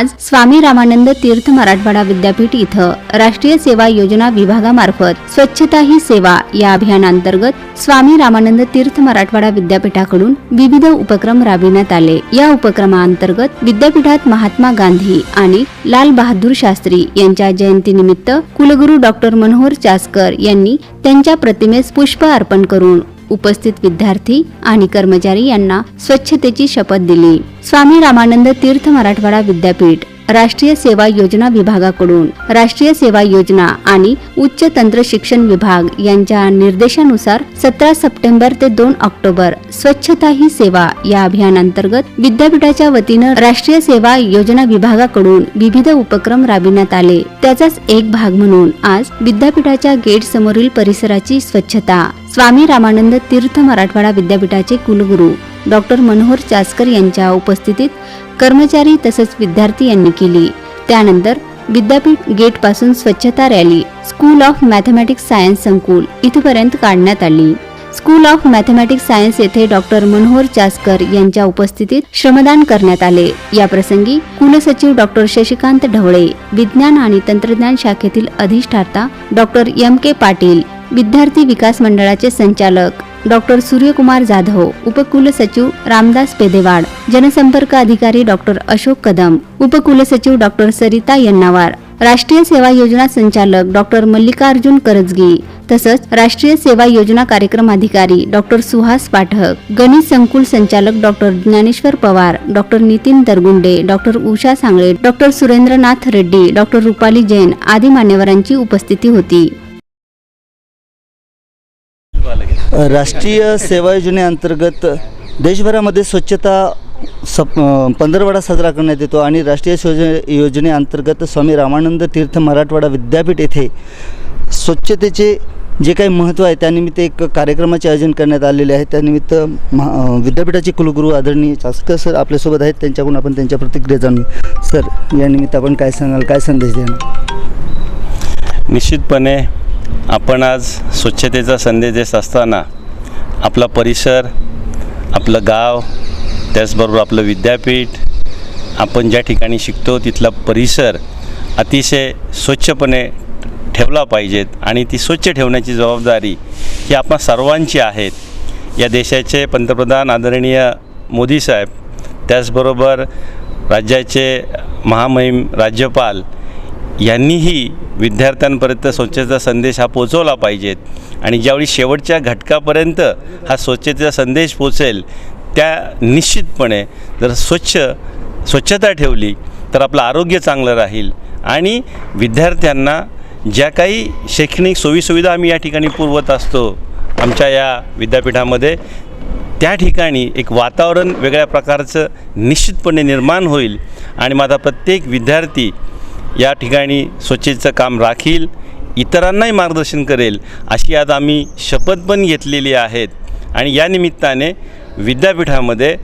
आज स्वामी रामानंद तीर्थ मराठवाडा विद्यापीठ इथं राष्ट्रीय सेवा योजना विभागामार्फत स्वच्छता ही सेवा या अभियानांतर्गत स्वामी रामानंद तीर्थ मराठवाडा विद्यापीठाकडून विविध उपक्रम राबविण्यात आले. या उपक्रमाअंतर्गत विद्यापीठात महात्मा गांधी आणि लाल बहादूर शास्त्री यांच्या जयंतीनिमित्त कुलगुरू डॉक्टर मनोहर चासकर यांनी त्यांच्या प्रतिमेस पुष्प अर्पण करून उपस्थित विद्यार्थी आणि कर्मचारी यांना स्वच्छतेची शपथ दिली. स्वामी रामानंद तीर्थ मराठवाडा विद्यापीठ. राष्ट्रीय सेवा योजना विभागाकडून. राष्ट्रीय सेवा योजना आणि उच्च तंत्र शिक्षण विभाग यांच्या निर्देशानुसार सतरा सप्टेंबर ते दोन ऑक्टोबर स्वच्छता ही सेवा या अभियानांतर्गत विद्यापीठाच्या वतीनं राष्ट्रीय सेवा योजना विभागाकडून विविध उपक्रम राबविण्यात आले. त्याचाच एक भाग म्हणून आज विद्यापीठाच्या गेट समोरील परिसराची स्वच्छता. स्वामी रामानंद तीर्थ मराठवाडा विद्यापीठाचे कुलगुरू डॉक्टर मनोहर चासकर यांच्या उपस्थितीत कर्मचारी तसेच विद्यार्थी यांनी केली. त्यानंतर विद्यापीठ गेटपासून स्वच्छता rally school of mathematics science संकुल इथपर्यंत काढण्यात आली. स्कूल ऑफ मॅथमॅटिक्स सायन्स येथे डॉक्टर मनोहर चासकर यांच्या उपस्थितीत श्रमदान करण्यात आले. या प्रसंगी कुलसचिव डॉक्टर शशिकांत ढवळे विज्ञान आणि तंत्रज्ञान शाखेतील अधिष्ठाता डॉक्टर एम के पाटील विद्यार्थी विकास मंडळाचे संचालक डॉक्टर सूर्यकुमार जाधव उपकुलसचिव रामदास पेदेवाड जनसंपर्क अधिकारी डॉक्टर अशोक कदम उपकुलसचिव डॉक्टर सरिता यन्नावार राष्ट्रीय सेवा योजना संचालक डॉक्टर मल्लिकार्जुन करजगी तसंच राष्ट्रीय सेवा योजना कार्यक्रम अधिकारी डॉक्टर सुहास पाठक गणित संकुल संचालक doctor Dnyaneshwar Pawar doctor Nitin Dargunde doctor Usha Sangle doctor Surendranath Reddy doctor Rupali Jain आदी मान्यवरांची उपस्थिती होती. राष्ट्रीय सेवा योजनेअंतर्गत देशभरामध्ये स्वच्छता सप पंधरवडा साजरा करण्यात येतो आणि राष्ट्रीय योजने योजनेअंतर्गत स्वामी रामानंद तीर्थ मराठवाडा विद्यापीठ येथे स्वच्छतेचे जे काही महत्त्व आहे त्यानिमित्त एक कार्यक्रमाचे आयोजन करण्यात आलेले आहे. त्यानिमित्त महा विद्यापीठाचे कुलगुरू आदरणीय चास्कर सर आपल्यासोबत आहेत. त्यांच्याकडून आपण त्यांच्या प्रतिक्रिया जाणू सर यानिमित्त आपण काय सांगाल काय संदेश द्याल निश्चितपणे आपण आज स्वच्छतेचा संदेश देत असताना आपला परिसर आपलं गाव त्याचबरोबर आपलं विद्यापीठ आपण ज्या ठिकाणी शिकतो तिथला परिसर अतिशय स्वच्छपणे ठेवला पाहिजेत आणि ती स्वच्छ ठेवण्याची जबाबदारी ही आपण सर्वांची आहेत. या देशाचे पंतप्रधान आदरणीय मोदी साहेब त्याचबरोबर राज्याचे महामहिम राज्यपाल यांनीही विद्यार्थ्यांपर्यंत स्वच्छतेचा संदेश हा पोचवला पाहिजेत आणि ज्यावेळी शेवटच्या घटकापर्यंत हा स्वच्छतेचा संदेश पोचेल त्या निश्चितपणे जर स्वच्छ स्वच्छता ठेवली तर आपलं आरोग्य चांगलं राहील. आणि विद्यार्थ्यांना ज्या काही शैक्षणिक सोयीसुविधा आम्ही या ठिकाणी पुरवत असतो आमच्या या विद्यापीठामध्ये त्या ठिकाणी एक वातावरण वेगळ्या प्रकारचं निश्चितपणे निर्माण होईल. आणि माझा प्रत्येक विद्यार्थी या ठिकाणी स्वच्छतेचं काम राखील इतरांनाही मार्गदर्शन करेल अशी आज आम्ही शपथ पण घेतलेली आहेत. आणि या निमित्ताने विद्यापीठामध्ये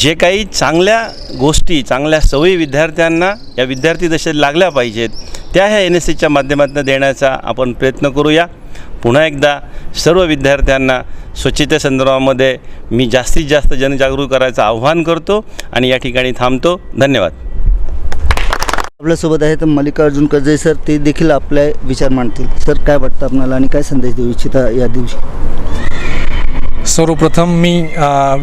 जे काही चांगल्या गोष्टी चांगल्या सवयी विद्यार्थ्यांना या विद्यार्थी दशेत लागल्या पाहिजेत त्या ह्या एन एस सीच्या माध्यमातून देण्याचा आपण प्रयत्न करूया. पुन्हा एकदा सर्व विद्यार्थ्यांना स्वच्छतेसंदर्भामध्ये मी जास्तीत जास्त जनजागृत करायचं आव्हान करतो आणि या ठिकाणी थांबतो. धन्यवाद. आपल्यासोबत आहेत मल्लिकार्जुन कर्जे सर. ते देखील आपले विचार मांडतील. सर काय वाटतं आपणाला आणि काय संदेश देऊ इच्छिता या दिवशी? सर्वप्रथम मी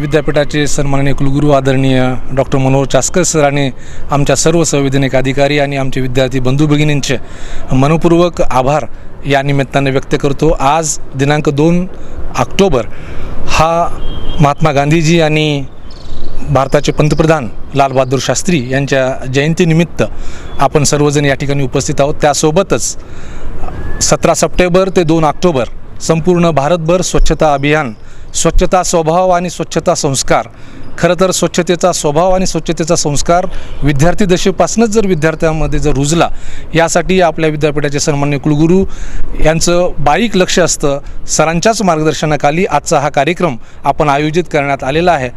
विद्यापीठाचे सन्माननीय कुलगुरू आदरणीय डॉक्टर मनोहर चास्कर सर आणि आमच्या सर्व संविधानिक अधिकारी आणि आमचे विद्यार्थी बंधू भगिनींचे मनपूर्वक आभार या निमित्ताने व्यक्त करतो. आज दिनांक दोन ऑक्टोबर हा महात्मा गांधीजी आणि भारताचे पंतप्रधान लालबहादूर शास्त्री यांच्या जयंतीनिमित्त आपण सर्वजण या ठिकाणी उपस्थित आहोत. त्यासोबतच सतरा सप्टेंबर ते दोन ऑक्टोबर संपूर्ण भारतभर स्वच्छता अभियान स्वच्छता स्वभाव आणि स्वच्छता संस्कार खरं तर स्वच्छतेचा स्वभाव आणि स्वच्छतेचा संस्कार विद्यार्थी दशेपासूनच जर विद्यार्थ्यांमध्ये जर रुजला यासाठी आपल्या विद्यापीठाचे सन्मान्य कुलगुरू यांचं बारीक लक्ष असतं. सरांच्याच मार्गदर्शनाखाली आजचा हा कार्यक्रम आपण आयोजित करण्यात आलेला आहे.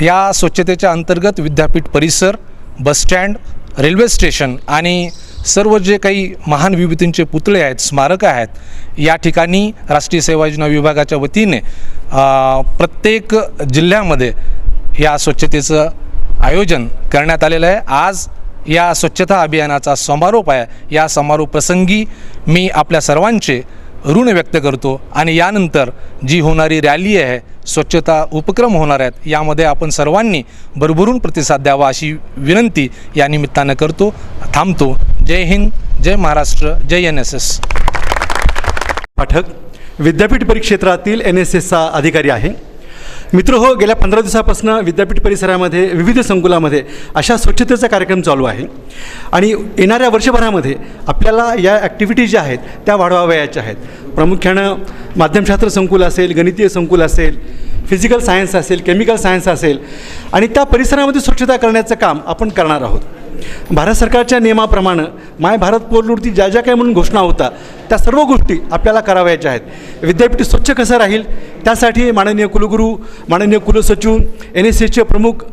या स्वच्छतेच्या अंतर्गत विद्यापीठ परिसर बसस्टँड रेल्वे स्टेशन आणि सर्व जे काही महान विभूतींचे पुतळे आहेत स्मारकं आहेत या ठिकाणी राष्ट्रीय सेवा योजना विभागाच्या वतीने प्रत्येक जिल्ह्यामध्ये या स्वच्छतेचं आयोजन करण्यात आलेलं आहे. आज या स्वच्छता अभियानाचा समारोप आहे. या समारोप प्रसंगी मी आपल्या सर्वांचे ऋण व्यक्त करतो आणि यानंतर जी होणारी रॅली आहे स्वच्छता उपक्रम होणार आहेत यामध्ये आपण सर्वांनी भरभरून प्रतिसाद द्यावा अशी विनंती या निमित्तानं करतो. थांबतो. जय हिंद जय महाराष्ट्र जय एन एस एस. पाठक विद्यापीठ परिक्षेत्रातील एन एस एसचा अधिकारी आहे. मित्र हो गेल्या पंधरा दिवसापासून विद्यापीठ परिसरामध्ये विविध संकुलामध्ये अशा स्वच्छतेचा कार्यक्रम चालू आहे. आणि येणाऱ्या वर्षभरामध्ये आपल्याला या ॲक्टिव्हिटीज ज्या आहेत त्या वाढवावयाच्या आहेत. प्रामुख्यानं माध्यमशास्त्र संकुल असेल गणितीय संकुल असेल फिजिकल सायन्स असेल केमिकल सायन्स असेल आणि त्या परिसरामध्ये स्वच्छता करण्याचं काम आपण करणार आहोत. भारत सरकारच्या नियमाप्रमाणे माय भारत पोर्टलवरती ज्या ज्या काही म्हणून घोषणा होता त्या सर्व गोष्टी आपल्याला करावयाच्या आहेत. विद्यापीठ स्वच्छ कसं राहील त्यासाठी माननीय कुलगुरू माननीय कुलसचिव एन एस एसचे प्रमुख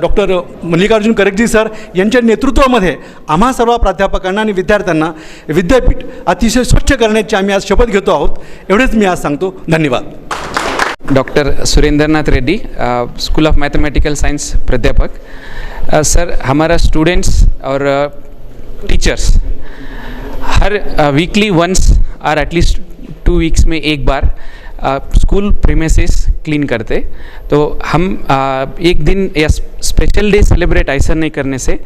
डॉक्टर मल्लिकार्जुन करकजी सर यांच्या नेतृत्वामध्ये आम्हा सर्व प्राध्यापकांना आणि विद्यार्थ्यांना विद्यापीठ अतिशय स्वच्छ करण्याची आम्ही आज शपथ घेतो आहोत. एवढेच मी आज सांगतो. धन्यवाद. Doctor Surendranath Reddy school of mathematical science प्राध्यापक सर हमारा स्टूडेंट्स और टीचर्स हर वीकली वंस और एटलीस्ट टू वीक्स में एक बार स्कूल प्रीमेसिस क्लीन करते। तो हम अ, एक दिन या स्पेशल डे सेलिब्रेट ऐसा नहीं करने से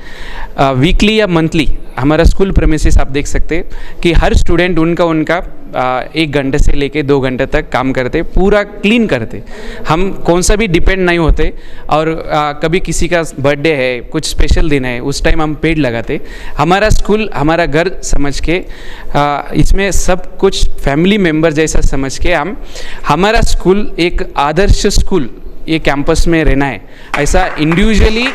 आ, वीकली या मंथली हमारा स्कूल प्रेमिसेस आप देख सकते कि हर स्टूडेंट उनका उनका आ, एक घंटे से लेके दो घंटे तक काम करते पूरा क्लीन करते। हम कौन सा भी डिपेंड नहीं होते और आ, कभी किसी का बर्थडे है कुछ स्पेशल दिन है उस टाइम हम पेड़ लगाते। हमारा स्कूल हमारा घर समझ के आ, इसमें सब कुछ फैमिली मेंबर जैसा समझ के हम हमारा स्कूल एक आदर्श स्कूल ये कैंपस में रहना है। ऐसा इंडिविजुअली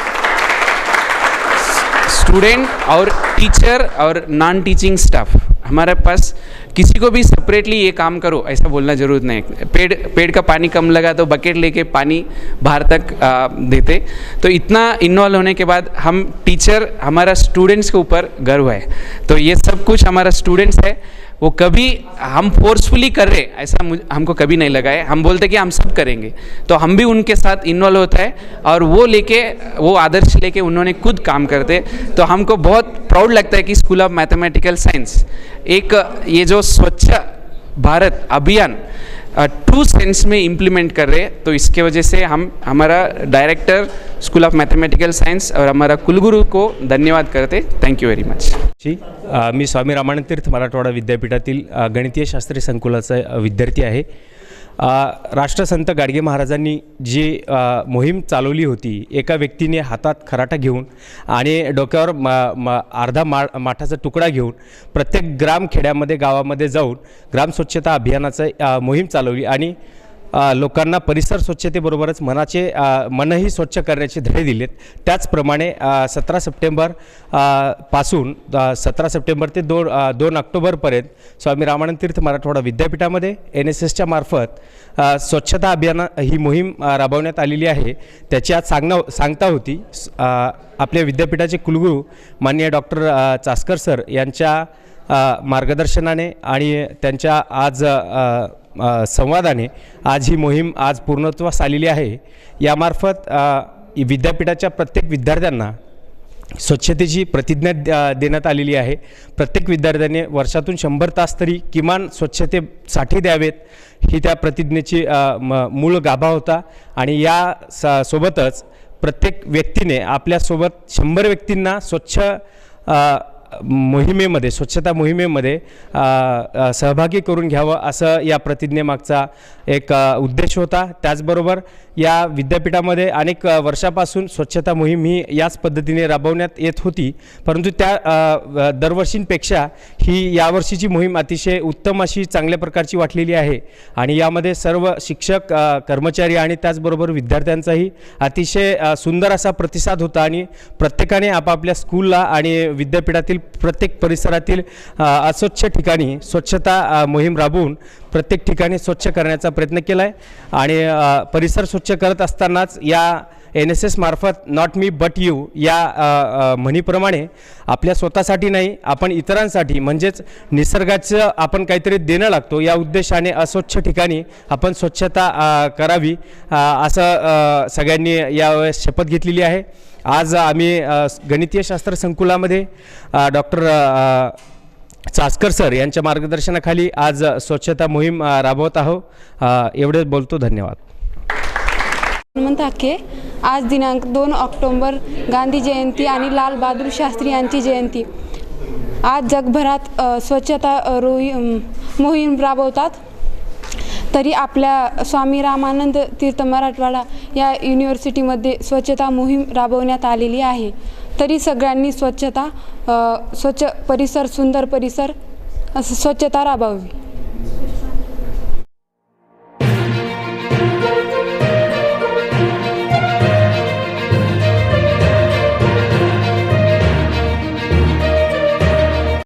स्टूडेंट और टीचर और नॉन टीचिंग स्टाफ हमारे पास किसी को भी सेपरेटली ये काम करो ऐसा बोलना ज़रूरत नहीं पेड़ पेड़ का पानी कम लगा तो बकेट लेके पानी बाहर तक आ, देते। तो इतना इन्वॉल्व होने के बाद हम टीचर हमारा स्टूडेंट्स के ऊपर गर्व है। तो ये सब कुछ हमारा स्टूडेंट्स है। वो कभी हम फोर्सफुली कर रहे, ऐसा हमको कभी नहीं लगा है। हम बोलते कि हम सब करेंगे। तो हम भी उनके साथ इन्वॉल्व होता है और वो लेके, वो आदर्श लेके उन्होंने खुद काम करते। तो हमको बहुत प्राउड लगता है कि स्कूल ऑफ़ मैथमेटिकल साइंस एक ये जो स्वच्छ भारत अभियान ट्रू सेंस में इम्प्लीमेंट कर रहे हैं तो इसके वजह से हम हमारा director school of mathematical science और हमारा कुलगुरु को धन्यवाद करते thank you very much ji मी स्वामी रामानंद तीर्थ मराठवाडा विद्यापीठातील गणितीय शास्त्री संकुलाचा विद्यार्थी आहे. राष्ट्रसंत गाडगे महाराजांनी जी मोहीम चालवली होती एका व्यक्तीने हातात खराटा घेऊन आणि डोक्यावर म म अर्धा मा माठाचा तुकडा घेऊन प्रत्येक ग्रामखेड्यामध्ये गावामध्ये जाऊन ग्राम स्वच्छता अभियानाचं मोहीम चालवली आणि लोकांना परिसर स्वच्छतेबरोबरच मनाचे मनही स्वच्छ करण्याचे धडे दिलेत. त्याचप्रमाणे सतरा सप्टेंबरपासून सतरा सप्टेंबर ते दोन दोन ऑक्टोबरपर्यंत स्वामी रामानंद तीर्थ मराठवाडा विद्यापीठामध्ये एन एस एसच्या मार्फत स्वच्छता अभियान ही मोहीम राबवण्यात आलेली आहे. त्याची आज सांगणं सांगता होती. आपल्या विद्यापीठाचे कुलगुरू माननीय डॉक्टर चास्कर सर यांच्या मार्गदर्शनाने आणि त्यांच्या आज संवादाने आज ही मोहीम आज पूर्णत्वास आलेली आहे. यामार्फत विद्यापीठाच्या प्रत्येक विद्यार्थ्यांना स्वच्छतेची प्रतिज्ञा देण्यात आलेली आहे. प्रत्येक विद्यार्थ्याने वर्षातून शंभर तास तरी किमान स्वच्छतेसाठी द्यावेत ही त्या प्रतिज्ञेची म- मूळ गाभा होता. आणि या स सोबतच प्रत्येक व्यक्तीने आपल्यासोबत शंभर व्यक्तींना स्वच्छ मोहिमेमध्ये स्वच्छता मोहिमेमध्ये सहभागी करून घ्यावं असं या प्रतिज्ञेमागचा एक उद्देश होता. त्याचबरोबर या विद्यापीठामध्ये अनेक वर्षापासून स्वच्छता मोहीम ही याच पद्धतीने राबवण्यात येत होती. परंतु त्या दरवर्षींपेक्षा ही यावर्षीची मोहीम अतिशय उत्तम अशी चांगल्या प्रकारची वाटलेली आहे. आणि यामध्ये सर्व शिक्षक कर्मचारी आणि त्याचबरोबर विद्यार्थ्यांचाही अतिशय सुंदर असा प्रतिसाद होता. आणि प्रत्येकाने आपापल्या स्कूलला आणि विद्यापीठातील प्रत्येक परिसरातील अस्वच्छ ठिकाणी स्वच्छता मोहीम राबवून प्रत्येक ठिकाणी स्वच्छ करण्याचा प्रयत्न केला आहे आणि परिसर स्वच्छ करत असतानाच या एन एस एसमार्फत नॉट मी बट यू या म्हणीप्रमाणे आपल्या स्वतःसाठी नाही आपण इतरांसाठी म्हणजेच निसर्गाचं आपण काहीतरी देणं लागतो या उद्देशाने अस्वच्छ ठिकाणी आपण स्वच्छता करावी असं सगळ्यांनी यावेळेस शपथ घेतलेली आहे. आज आम्ही गणितीय शास्त्र संकुलामध्ये डॉक्टर चासकर सर यांच्या मार्गदर्शनाखाली आज स्वच्छता मोहीम राबवत आहोत. एवढेच बोलतो धन्यवाद. हनुमंत हाके आज दिनांक दोन ऑक्टोंबर गांधी जयंती आणि लालबहादूर शास्त्री यांची जयंती. आज जगभरात स्वच्छता रोही मोहीम राबवतात. तरी आपल्या स्वामी रामानंद तीर्थ मराठवाडा या युनिव्हर्सिटीमध्ये स्वच्छता मोहीम राबवण्यात आलेली आहे. तरी सगळ्यांनी स्वच्छता स्वच्छ परिसर सुंदर परिसर असं स्वच्छता राबवावी